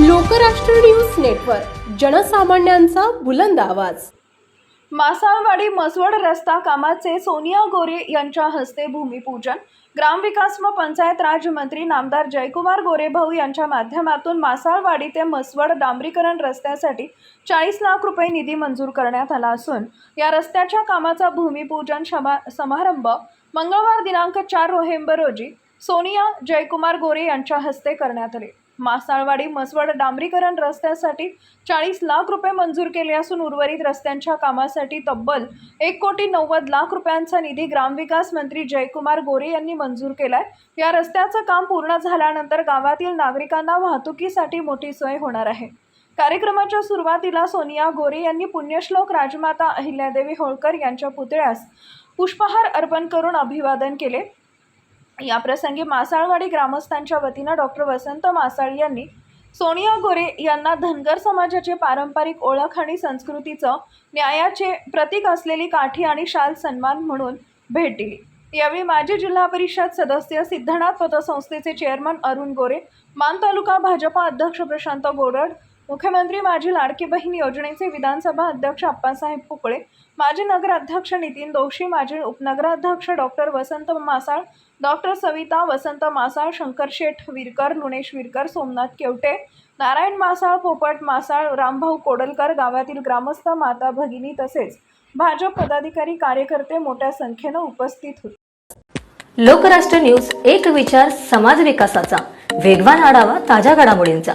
Lokrashtra news network जनसामान्यांचा बुलंद आवाज. मासाळवाडी मसवड रस्ता कामाचे सोनिया गोरे यांच्या हस्ते भूमिपूजन. ग्रामविकास व पंचायत राज मंत्री नामदार जयकुमार गोरेभाऊ यांच्या माध्यमातून मासाळवाडी ते मसवड डांबरीकरण रस्त्यासाठी चाळीस लाख रुपये निधी मंजूर करण्यात आला असून या रस्त्याच्या कामाचा भूमिपूजन शमा समारंभ मंगळवार दिनांक चार नोव्हेंबर रोजी सोनिया जयकुमार गोरे यांच्या हस्ते करण्यात आले. मासाळवाडी मसवड डांबरीकरण रस्त्यासाठी चाळीस लाख रुपये मंजूर केले असून उर्वरित रस्त्यांच्या कामासाठी तब्बल एक कोटी नव्वद लाख रुपयांचा निधी ग्रामविकास मंत्री जयकुमार गोरे यांनी मंजूर केलाय. या रस्त्याचं काम पूर्ण झाल्यानंतर गावातील नागरिकांना वाहतुकीसाठी मोठी सोय होणार आहे. कार्यक्रमाच्या सुरुवातीला सोनिया गोरे यांनी पुण्यश्लोक राजमाता अहिल्यादेवी होळकर यांच्या पुतळ्यास पुष्पहार अर्पण करून अभिवादन केले. याप्रसंगी मासाळवाडी ग्रामस्थांच्या वतीनं डॉक्टर वसंत मासाळ यांनी सोनिया गोरे यांना धनगर समाजाचे पारंपरिक ओळख आणि संस्कृतीचं न्यायाचे प्रतीक असलेली काठी आणि शाल सन्मान म्हणून भेट दिली. यावेळी माजी जिल्हा परिषद सदस्य सिद्धनाथ पतसंस्थेचे चेअरमन अरुण गोरे मान तालुका भाजपा अध्यक्ष प्रशांत गोरड मुख्यमंत्री माझी लाडकी बहीण योजनेचे विधानसभा अध्यक्ष अप्पासाहेब पुकळे माजी नगराध्यक्ष नितीन दोशी माजी उपनगराध्यक्ष डॉक्टर वसंत मासाळ डॉक्टर सविता वसंत मासाळ शंकर शेठ विरकर लुणेश विरकर सोमनाथ केवटे नारायण मासाळ पोपट मासाळ रामभाऊ कोडलकर गावातील ग्रामस्थ माता भगिनी तसेच भाजप पदाधिकारी कार्यकर्ते मोठ्या संख्येनं उपस्थित होते. लोकराष्ट्र न्यूज एक विचार समाज विकासाचा. वेगवान आढावा ताज्या घडामोडींचा.